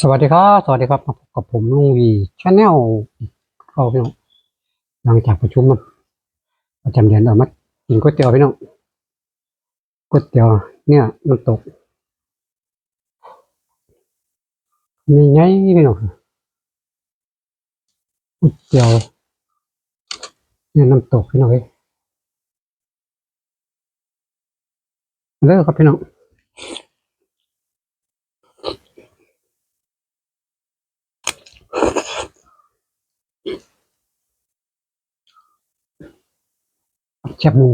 สวัสดีครับ สวัสดีครับมาพบกับผมลุงวีชาแนลเข้าพี่น้องหลังจากประชุมมันประจำเดือนเรามากินก๋วยเตี๋ยวพี่น้องก๋วยเตี๋ยวเนี่ยน้ำตก มีไงพี่น้องก๋วยเตี๋ยวเนี่ยน้ำตกพี่น้องเอ้ยเลิกครับพี่น้อง แคบหมู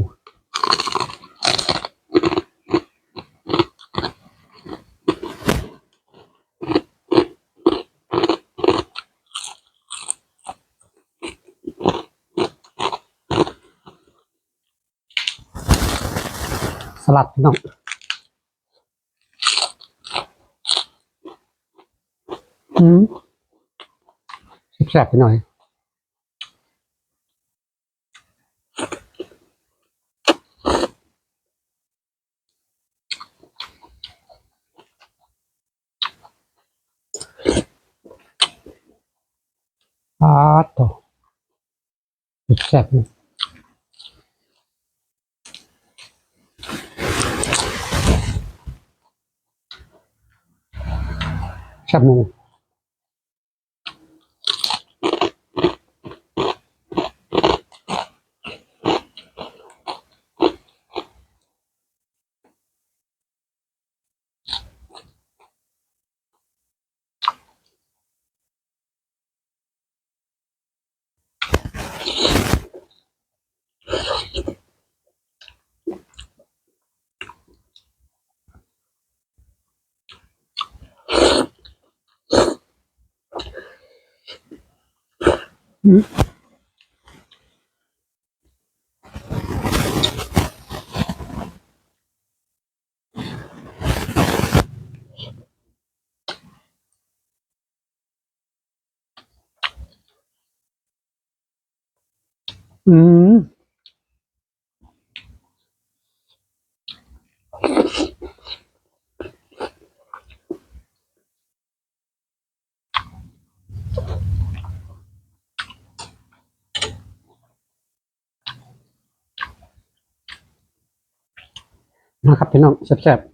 สลัดพี่น้องอืมแซ่บไปหน่อย อ่าต่อแซ่บอยู่แซ่บหมู อืม นะครับพี่น้องแซ่บๆ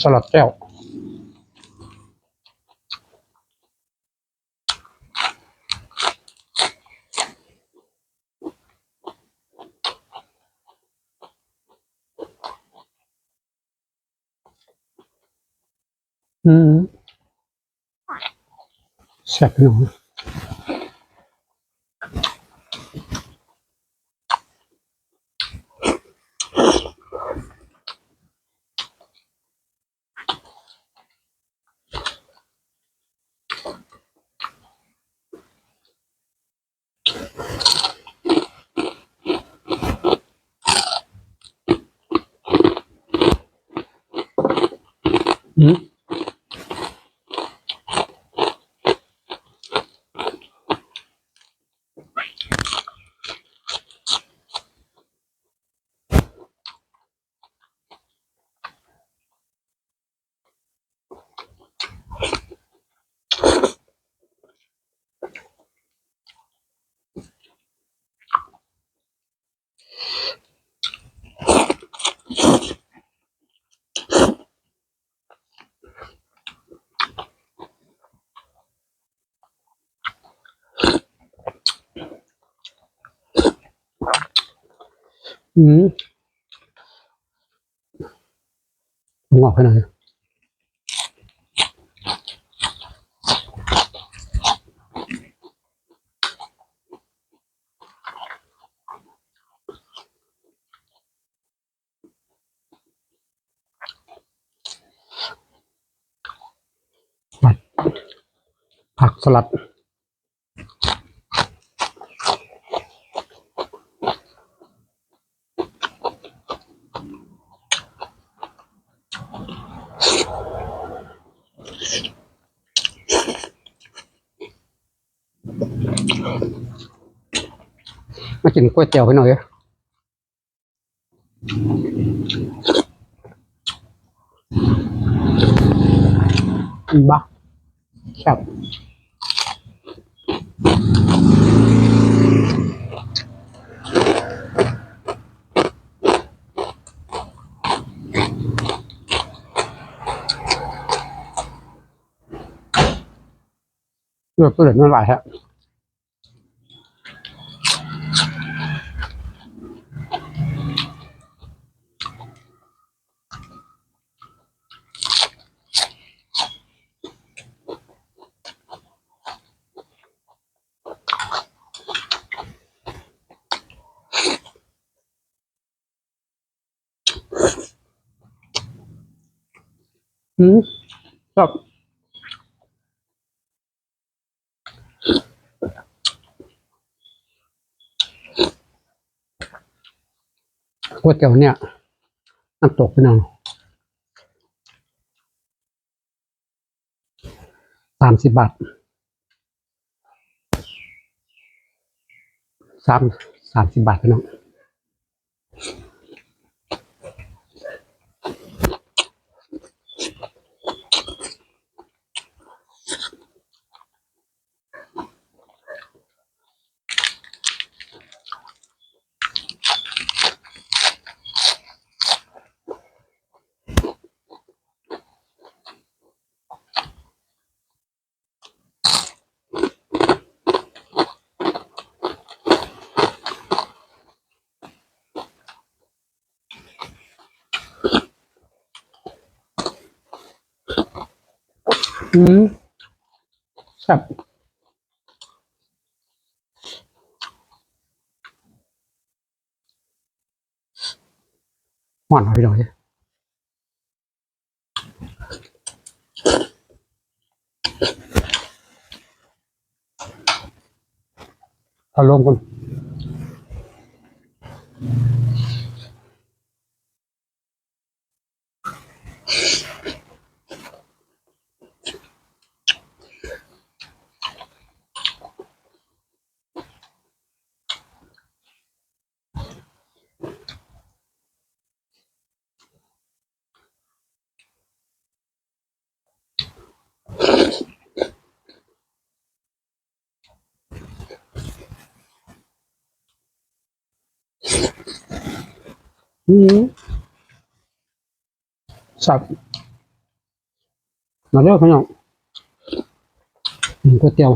สลัดแก้ว อืมแซ่บ อืมผมออกให้หนผักสลัด อ มากินก๋วยเตี๋ยวไปหน่อยบ้าครับเลือดเลือดไม่ไหวฮ อืมครับก๋วยเตี๋ยวเนี่ยน้ำตกไปหน่อยสามสิบบาทสามสามสิบบาทไปน้อง อืมแซ่บหวานหน่อยองเอาลงกัน อืมแซ่บมาเร็วพี่น้องก๋วยเตี๋ยว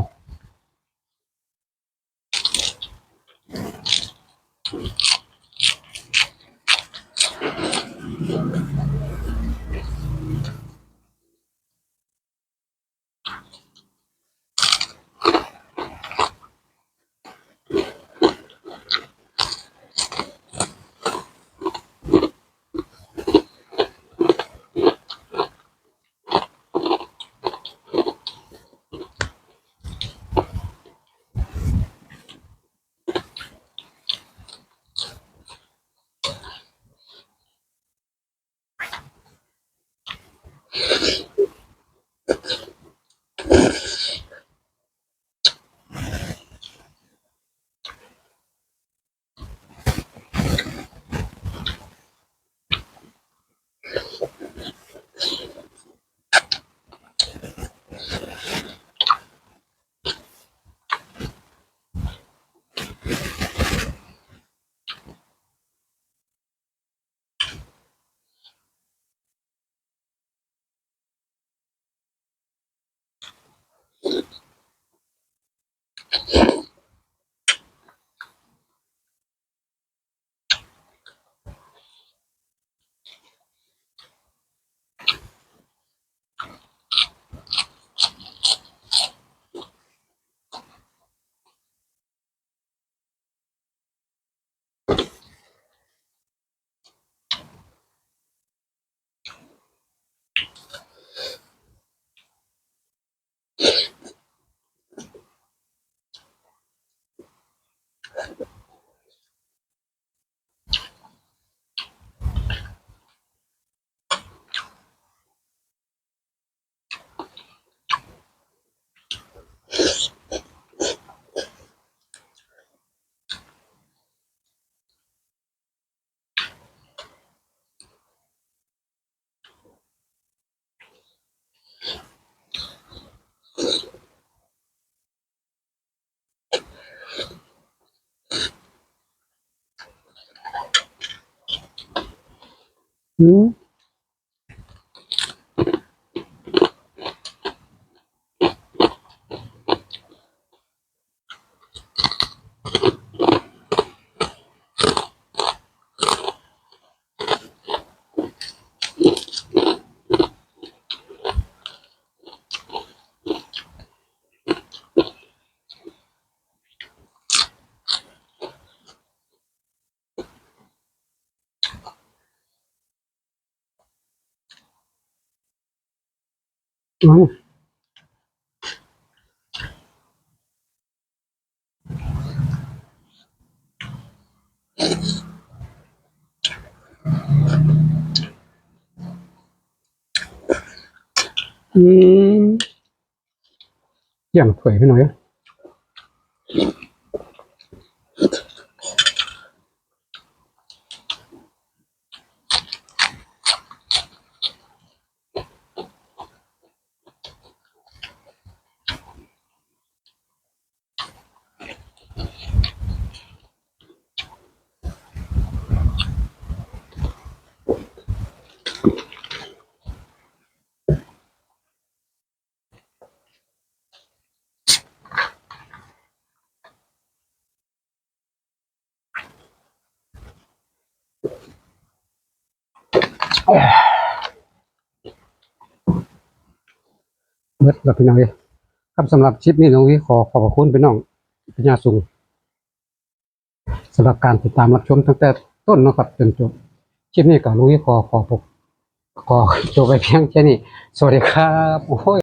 อื อืมอืมอย่างถวยไปหน่อยอะ เบิดแล้วพี่น้องเอ้ยครับสำหรับชิปนี้น้องวิขอขอบพระคุณพี่น้องพิญญาสูงสำหรับการติดตามรับชมตั้งแต่ต้นนะครับจนจบชิปนี้กับหลวงวิขอขอขอขอจบไปเพียงแค่นี้ สวัสดีครับโอ้ย